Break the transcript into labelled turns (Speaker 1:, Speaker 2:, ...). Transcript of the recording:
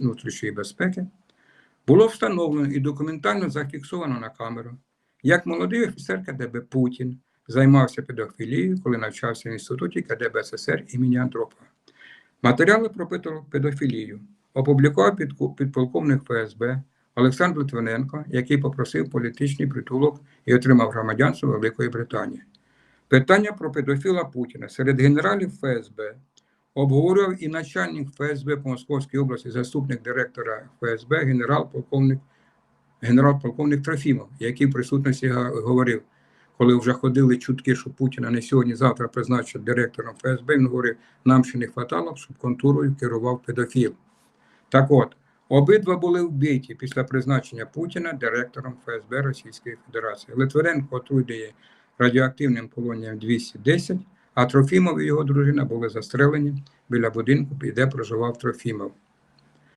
Speaker 1: внутрішньої безпеки, було встановлено і документально зафіксовано на камеру, як молодий офіцер КДБ Путін займався педофілією, коли навчався в інституті КДБ СССР імені Андропова. Матеріали про педофілію опублікував підполковник ФСБ Олександр Литвиненко, який попросив політичний притулок і отримав громадянство Великої Британії. Питання про педофіла Путіна серед генералів ФСБ обговорював і начальник ФСБ по Московській області, заступник директора ФСБ, генерал-полковник генерал-полковник Трофімов, який в присутності говорив, коли вже ходили чутки, що Путіна не сьогодні, завтра призначать директором ФСБ, він говорив, нам ще не хватало, щоб контурою керував педофіл. Так от, обидва були вбиті після призначення Путіна директором ФСБ Російської Федерації. Литвиненко отруєння радіоактивним полонієм 210, а Трофімов і його дружина були застрелені біля будинку, де проживав Трофімов.